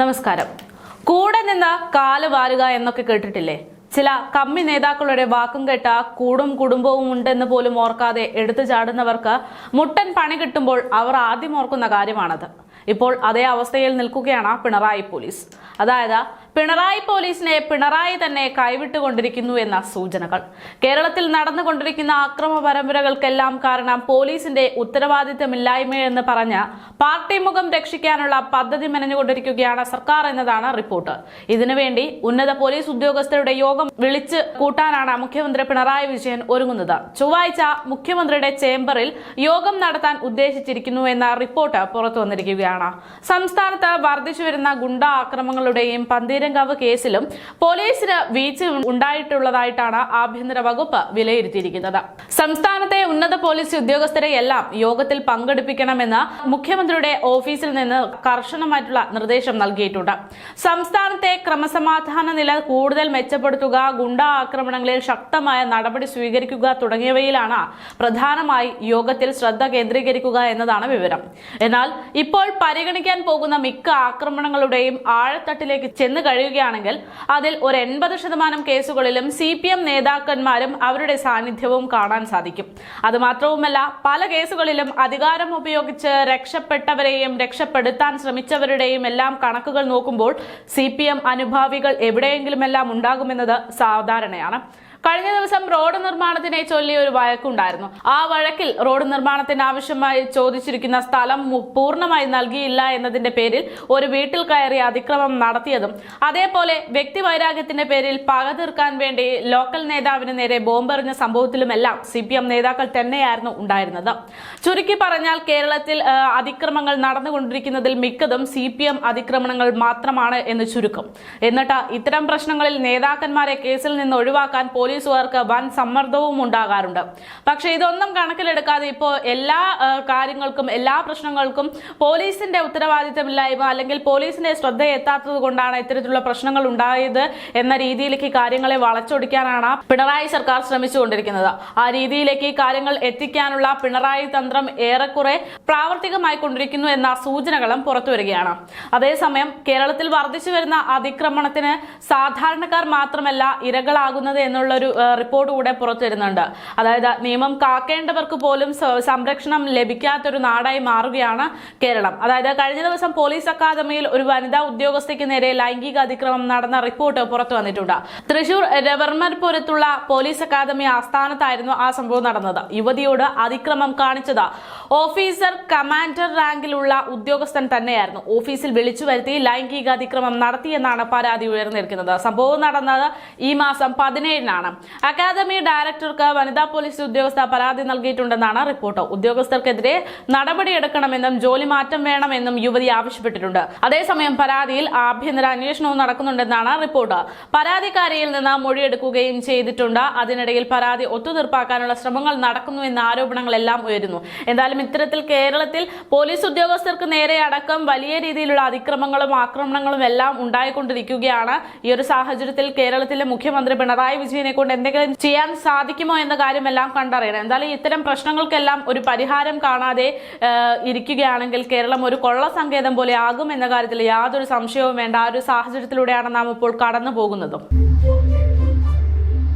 നമസ്കാരം. കൂടെ നിന്ന് കാൽ വാരുക എന്നൊക്കെ കേട്ടിട്ടില്ലേ? ചില കമ്മി നേതാക്കളുടെ വാക്കും കേട്ട കൂടും കുടുംബവും ഉണ്ടെന്ന് പോലും ഓർക്കാതെ എടുത്തു ചാടുന്നവർക്ക് മുട്ടൻ പണി കിട്ടുമ്പോൾ അവർ ആദ്യം ഓർക്കുന്ന കാര്യമാണത്. ഇപ്പോൾ അതേ അവസ്ഥയിൽ നിൽക്കുകയാണ് പിണറായി പോലീസ്. അതായത് പിണറായി പോലീസിനെ പിണറായി തന്നെ കൈവിട്ടുകൊണ്ടിരിക്കുന്നു എന്ന സൂചനകൾ. കേരളത്തിൽ നടന്നുകൊണ്ടിരിക്കുന്ന അക്രമ പരമ്പരകൾക്കെല്ലാം കാരണം പോലീസിന്റെ ഉത്തരവാദിത്തമില്ലായ്മയെന്ന് പറഞ്ഞ് പാർട്ടി മുഖം രക്ഷിക്കാനുള്ള പദ്ധതി മെനഞ്ഞുകൊണ്ടിരിക്കുകയാണ് സർക്കാർ എന്നതാണ് റിപ്പോർട്ട്. ഇതിനുവേണ്ടി ഉന്നത പോലീസ് ഉദ്യോഗസ്ഥരുടെ യോഗം വിളിച്ച് കൂട്ടാനാണ് മുഖ്യമന്ത്രി പിണറായി വിജയൻ ഒരുങ്ങുന്നത്. ചൊവ്വാഴ്ച മുഖ്യമന്ത്രിയുടെ ചേംബറിൽ യോഗം നടത്താൻ ഉദ്ദേശിച്ചിരിക്കുന്നു എന്ന റിപ്പോർട്ട് പുറത്തു വന്നിരിക്കുകയാണ്. സംസ്ഥാനത്ത് വർദ്ധിച്ചു വരുന്ന ഗുണ്ട ആക്രമണങ്ങളുടെയും പന്തീരങ്കാവ് കേസിലും പോലീസിന് വീഴ്ച ഉണ്ടായിട്ടുള്ളതായിട്ടാണ് ആഭ്യന്തര വകുപ്പ് വിലയിരുത്തിയിരിക്കുന്നത്. സംസ്ഥാനത്തെ ഉന്നത പോലീസ് ഉദ്യോഗസ്ഥരെ എല്ലാം യോഗത്തിൽ പങ്കെടുപ്പിക്കണമെന്ന് മുഖ്യമന്ത്രിയുടെ ഓഫീസിൽ നിന്ന് കർശനമായിട്ടുള്ള നിർദ്ദേശം നൽകിയിട്ടുണ്ട്. സംസ്ഥാനത്തെ ക്രമസമാധാന നില കൂടുതൽ മെച്ചപ്പെടുത്തുക ഗുണ്ട ആക്രമണങ്ങളിൽ ശക്തമായ നടപടി സ്വീകരിക്കുക തുടങ്ങിയവയിലാണ് പ്രധാനമായി യോഗത്തിൽ ശ്രദ്ധ കേന്ദ്രീകരിക്കുക എന്നതാണ് വിവരം. എന്നാൽ ഇപ്പോൾ പരിഗണിക്കാൻ പോകുന്ന മിക്ക ആക്രമണങ്ങളുടെയും ആഴത്തട്ടിലേക്ക് ചെന്ന് കഴിയുകയാണെങ്കിൽ അതിൽ ഒരു എൺപത് ശതമാനം കേസുകളിലും സി പി എം നേതാക്കന്മാരും അവരുടെ സാന്നിധ്യവും കാണാൻ സാധിക്കും. അതുമാത്രവുമല്ല പല കേസുകളിലും അധികാരം ഉപയോഗിച്ച് രക്ഷപ്പെട്ടവരെയും രക്ഷപ്പെടുത്താൻ ശ്രമിച്ചവരുടെയും എല്ലാം കണക്കുകൾ നോക്കുമ്പോൾ സി പി എം അനുഭാവികൾ എവിടെയെങ്കിലുമെല്ലാം ഉണ്ടാകുമെന്നത് സാധാരണയാണ്. കഴിഞ്ഞ ദിവസം റോഡ് നിർമ്മാണത്തിനെ ചൊല്ലി ഒരു വഴക്കുണ്ടായിരുന്നു. ആ വഴക്കിൽ റോഡ് നിർമ്മാണത്തിന് ആവശ്യമായി ചോദിച്ചിരിക്കുന്ന സ്ഥലം പൂർണമായി നൽകിയില്ല എന്നതിന്റെ പേരിൽ ഒരു വീട്ടിൽ കയറി അതിക്രമം നടത്തിയതും അതേപോലെ വ്യക്തി വൈരാഗ്യത്തിന്റെ പേരിൽ പക തീർക്കാൻ വേണ്ടി ലോക്കൽ നേതാവിന് നേരെ ബോംബെറിഞ്ഞ സംഭവത്തിലുമെല്ലാം സി പി എം നേതാക്കൾ തന്നെയായിരുന്നു ഉണ്ടായിരുന്നത്. ചുരുക്കി പറഞ്ഞാൽ കേരളത്തിൽ അതിക്രമങ്ങൾ നടന്നുകൊണ്ടിരിക്കുന്നതിൽ മിക്കതും സി പി എം അതിക്രമണങ്ങൾ മാത്രമാണ് എന്ന് ചുരുക്കം. എന്നിട്ട് ഇത്തരം പ്രശ്നങ്ങളിൽ നേതാക്കന്മാരെ കേസിൽ നിന്ന് ഒഴിവാക്കാൻ പോലീസുകാർക്ക് വൻ സമ്മർദ്ദവും ഉണ്ടാകാറുണ്ട്. പക്ഷേ ഇതൊന്നും കണക്കിലെടുക്കാതെ ഇപ്പോൾ എല്ലാ കാര്യങ്ങൾക്കും എല്ലാ പ്രശ്നങ്ങൾക്കും പോലീസിന്റെ ഉത്തരവാദിത്തമില്ലായ്മ അല്ലെങ്കിൽ പോലീസിന്റെ ശ്രദ്ധ എത്താത്തത് കൊണ്ടാണ് ഇത്തരത്തിലുള്ള പ്രശ്നങ്ങൾ ഉണ്ടായത് എന്ന രീതിയിലേക്ക് കാര്യങ്ങളെ വളച്ചൊടിക്കാനാണ് പിണറായി സർക്കാർ ശ്രമിച്ചുകൊണ്ടിരിക്കുന്നത്. ആ രീതിയിലേക്ക് കാര്യങ്ങൾ എത്തിക്കാനുള്ള പിണറായി തന്ത്രം ഏറെക്കുറെ പ്രാവർത്തികമായി കൊണ്ടിരിക്കുന്നു എന്ന സൂചനകളും പുറത്തു വരികയാണ്. അതേസമയം കേരളത്തിൽ വർദ്ധിച്ചു വരുന്ന അതിക്രമണത്തിന് സാധാരണക്കാർ മാത്രമല്ല ഇരകളാകുന്നത് എന്നുള്ളൊരു ഏഹ്, റിപ്പോർട്ട് കൂടെ പുറത്തു വരുന്നുണ്ട്. അതായത് നിയമം കാക്കേണ്ടവർക്ക് പോലും സംരക്ഷണം ലഭിക്കാത്തൊരു നാടായി മാറുകയാണ് കേരളം. അതായത് കഴിഞ്ഞ ദിവസം പോലീസ് അക്കാദമിയിൽ ഒരു വനിതാ ഉദ്യോഗസ്ഥയ്ക്ക് നേരെ ലൈംഗിക അതിക്രമം നടന്ന റിപ്പോർട്ട് പുറത്തു വന്നിട്ടുണ്ട്. തൃശൂർ രവർമർപുരത്തുള്ള പോലീസ് അക്കാദമി ആസ്ഥാനത്തായിരുന്നു ആ സംഭവം നടന്നത്. യുവതിയോട് അതിക്രമം കാണിച്ചത് ഓഫീസർ കമാൻഡർ റാങ്കിലുള്ള ഉദ്യോഗസ്ഥൻ തന്നെയായിരുന്നു. ഓഫീസിൽ വിളിച്ചു വരുത്തി ലൈംഗിക അതിക്രമം നടത്തിയെന്നാണ് പരാതി ഉയർന്നിരിക്കുന്നത്. സംഭവം നടന്നത് ഈ മാസം പതിനേഴിനാണ്. അക്കാദമി ഡയറക്ടർക്ക് വനിതാ പോലീസ് ഉദ്യോഗസ്ഥ പരാതി നൽകിയിട്ടുണ്ടെന്നാണ് റിപ്പോർട്ട്. ഉദ്യോഗസ്ഥർക്കെതിരെ നടപടിയെടുക്കണമെന്നും ജോലി മാറ്റം വേണമെന്നും യുവതി ആവശ്യപ്പെട്ടിട്ടുണ്ട്. അതേസമയം പരാതിയിൽ ആഭ്യന്തര അന്വേഷണവും നടക്കുന്നുണ്ടെന്നാണ് റിപ്പോർട്ട്. പരാതിക്കാരിയിൽ നിന്ന് മൊഴിയെടുക്കുകയും ചെയ്തിട്ടുണ്ട്. അതിനിടയിൽ പരാതി ഒത്തുതീർപ്പാക്കാനുള്ള ശ്രമങ്ങൾ നടക്കുന്നു എന്ന ആരോപണങ്ങളെല്ലാം ഉയരുന്നു. എന്തായാലും ഇത്തരത്തിൽ കേരളത്തിൽ പോലീസ് ഉദ്യോഗസ്ഥർക്ക് നേരെ അടക്കം വലിയ രീതിയിലുള്ള അതിക്രമങ്ങളും ആക്രമണങ്ങളും എല്ലാം ഉണ്ടായിക്കൊണ്ടിരിക്കുകയാണ്. ഈ ഒരു സാഹചര്യത്തിൽ കേരളത്തിലെ മുഖ്യമന്ത്രി പിണറായി വിജയനെ കൊണ്ട് എന്തെങ്കിലും ചെയ്യാൻ സാധിക്കുമോ എന്ന കാര്യമെല്ലാം കണ്ടറിയണം. എന്തായാലും ഇത്തരം പ്രശ്നങ്ങൾക്കെല്ലാം ഒരു പരിഹാരം കാണാതെ ഇരിക്കുകയാണെങ്കിൽ കേരളം ഒരു കൊള്ള സങ്കേതം പോലെ ആകും എന്ന കാര്യത്തിൽ യാതൊരു സംശയവും വേണ്ട. ആ ഒരു സാഹചര്യത്തിലൂടെയാണ് നാം ഇപ്പോൾ കടന്നു പോകുന്നതും